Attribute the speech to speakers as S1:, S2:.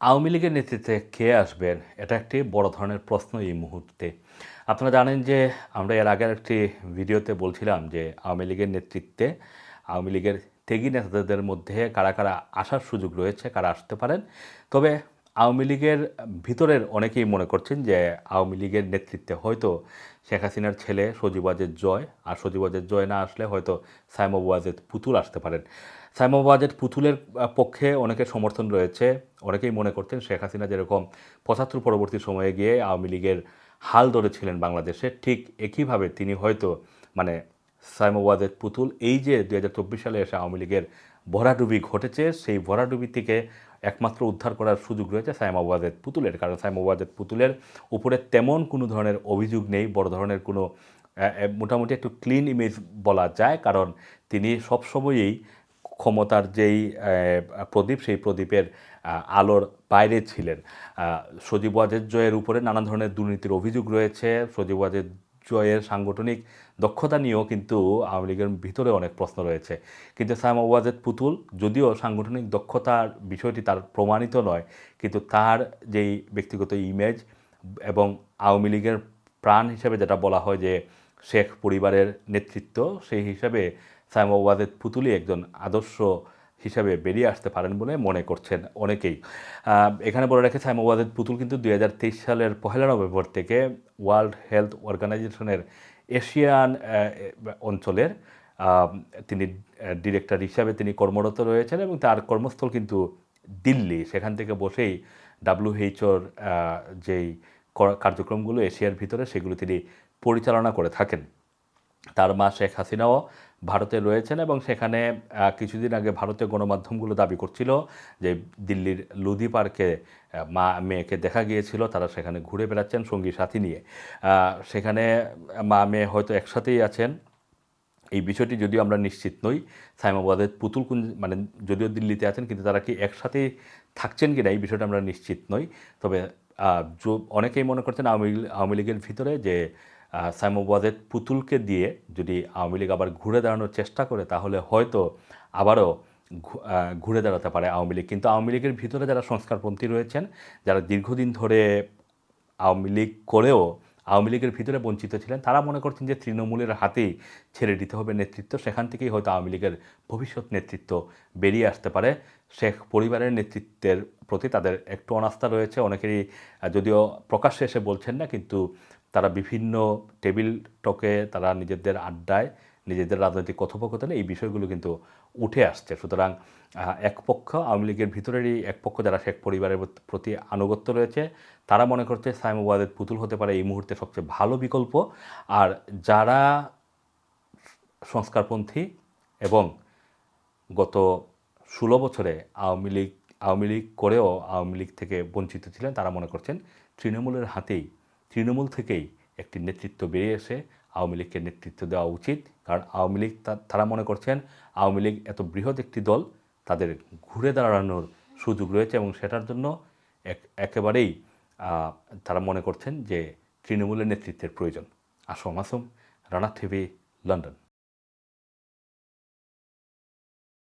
S1: আওয়ামী লীগের নেতৃত্বে কে আসবেন? এটা একটি বড় ধরনের প্রশ্ন এই মুহূর্তে। আপনারা জানেন যে আমরা এর আগের একটি ভিডিওতে বলছিলাম যে আওয়ামী লীগের নেতৃত্বে, আওয়ামী লীগের ত্যাগী নেতাদের মধ্যে কারা কারা আসার সুযোগ রয়েছে, কারা আসতে পারেন। তবে আওয়ামী লীগের ভিতরের অনেকেই মনে করছেন যে আওয়ামী লীগের নেতৃত্বে হয়তো শেখ হাসিনার ছেলে সজীব ওয়াজেদ জয়, আর সজীব ওয়াজেদ জয় না আসলে হয়তো সাইমব ওয়াজেদ পুতুল আসতে পারেন। সাইমব ওয়াজেদ পুতুলের পক্ষে অনেকের সমর্থন রয়েছে, অনেকেই মনে করতেন শেখ হাসিনা যেরকম পঁচাত্তর পরবর্তী সময়ে গিয়ে আওয়ামী লীগের হাল ধরেছিলেন বাংলাদেশে, ঠিক একইভাবে তিনি হয়তো মানে সাইমব ওয়াজেদ পুতুল, এই যে দু হাজার চব্বিশ সালে এসে আওয়ামী লীগের ভরাডুবি ঘটেছে, সেই ভরাডুবি থেকে একমাত্র উদ্ধার করার সুযোগ রয়েছে সাইমা ওয়াজেদ পুতুলের, কারণ সাইমা ওয়াজেদ পুতুলের উপরে তেমন কোনো ধরনের অভিযোগ নেই, বড় ধরনের কোনো মোটামুটি একটু ক্লিন ইমেজ বলা যায়, কারণ তিনি সবসময়ই ক্ষমতার যেই প্রদীপ, সেই প্রদীপের আলোর বাইরে ছিলেন। সজীব ওয়াজেদ জয়ের উপরে নানা ধরনের দুর্নীতির অভিযোগ রয়েছে, সজীব ওয়াজেদ জয়ের সাংগঠনিক দক্ষতা নিয়েও কিন্তু আওয়ামী লীগের ভিতরে অনেক প্রশ্ন রয়েছে। কিন্তু সাইমা ওয়াজেদ পুতুল, যদিও সাংগঠনিক দক্ষতার বিষয়টি তার প্রমাণিত নয়, কিন্তু তার যেই ব্যক্তিগত ইমেজ এবং আওয়ামী লীগের প্রাণ হিসেবে যেটা বলা হয় যে শেখ পরিবারের নেতৃত্ব, সেই হিসাবে সাইমা ওয়াজেদ পুতুলই একজন আদর্শ হিসাবে বেরিয়ে আসতে পারেন বলে মনে করছেন অনেকেই। এখানে বলে রেখেছে ওয়াজেদ পুতুল কিন্তু দুই হাজার তেইশ সালের পহেলা নভেম্বর থেকে ওয়ার্ল্ড হেলথ অর্গানাইজেশনের এশিয়ান অঞ্চলের তিনি ডিরেক্টর হিসাবে তিনি কর্মরত রয়েছেন এবং তার কর্মস্থল কিন্তু দিল্লি। সেখান থেকে বসেই ডাব্লিউএইচওর যেই কার্যক্রমগুলো এশিয়ার ভিতরে সেগুলো তিনি পরিচালনা করে থাকেন। তার মা শেখ হাসিনাও ভারতে রয়েছেন এবং সেখানে কিছুদিন আগে ভারতীয় গণমাধ্যমগুলো দাবি করছিল যে দিল্লির লুধি পার্কে মা, মেয়েকে দেখা গিয়েছিল, তারা সেখানে ঘুরে বেড়াচ্ছেন সঙ্গী সাথী নিয়ে। সেখানে মা, মেয়ে হয়তো একসাথেই আছেন। এই বিষয়টি যদিও আমরা নিশ্চিত নই সাইমাবাদের পুতুল কুঞ্জ মানে যদিও দিল্লিতে আছেন, কিন্তু তারা কি একসাথে থাকছেন কি না এই বিষয়টা আমরা নিশ্চিত নই। তবে অনেকেই মনে করছেন আওয়ামী আওয়ামী লীগের ভিতরে যে সাইমাবাদের পুতুলকে দিয়ে যদি আওয়ামী লীগ আবার ঘুরে দাঁড়ানোর চেষ্টা করে, তাহলে হয়তো আবারও ঘুরে দাঁড়াতে পারে আওয়ামী লীগ। কিন্তু আওয়ামী লীগের ভিতরে যারা সংস্কারপন্থী রয়েছেন, যারা দীর্ঘদিন ধরে আওয়ামী লীগ করেও আওয়ামী লীগের ভিতরে বঞ্চিত ছিলেন, তারা মনে করছেন যে তৃণমূলের হাতেই ছেড়ে দিতে হবে নেতৃত্ব। সেখান থেকেই হয়তো আওয়ামী লীগের ভবিষ্যৎ নেতৃত্ব বেরিয়ে আসতে পারে। শেখ পরিবারের নেতৃত্বের প্রতি তাদের একটু অনাস্থা রয়েছে। অনেকেরই যদিও প্রকাশ্যে এসে বলছেন না, কিন্তু তারা বিভিন্ন টেবিল টকে তারা নিজেদের আড্ডায়, নিজেদের রাজনৈতিক কথোপকথনে এই বিষয়গুলো কিন্তু উঠে আসছে। সুতরাং এক পক্ষ আওয়ামী লীগের ভিতরেরই এক পক্ষ যারা শেখ পরিবারের প্রতি আনুগত্য রয়েছে, তারা মনে করছে সাইম ওয়াদের পুতুল হতে পারে এই মুহূর্তে সবচেয়ে ভালো বিকল্প। আর যারা সংস্কারপন্থী এবং গত ষোলো বছরে আওয়ামী লীগ আওয়ামী লীগ করেও আওয়ামী লীগ থেকে বঞ্চিত ছিলেন, তারা মনে করছেন তৃণমূলের হাতেই তৃণমূল থেকেই একটি নেতৃত্ব বেরিয়ে এসে আওয়ামী লীগকে নেতৃত্ব দেওয়া উচিত। কারণ আওয়ামী লীগ তারা মনে করছেন আওয়ামী লীগ এত বৃহৎ একটি দল, তাদের ঘুরে দাঁড়ানোর সুযোগ রয়েছে এবং সেটার জন্য এক একেবারেই তারা মনে করছেন যে তৃণমূলের নেতৃত্বের প্রয়োজন। Assam Assam Rana TV, London.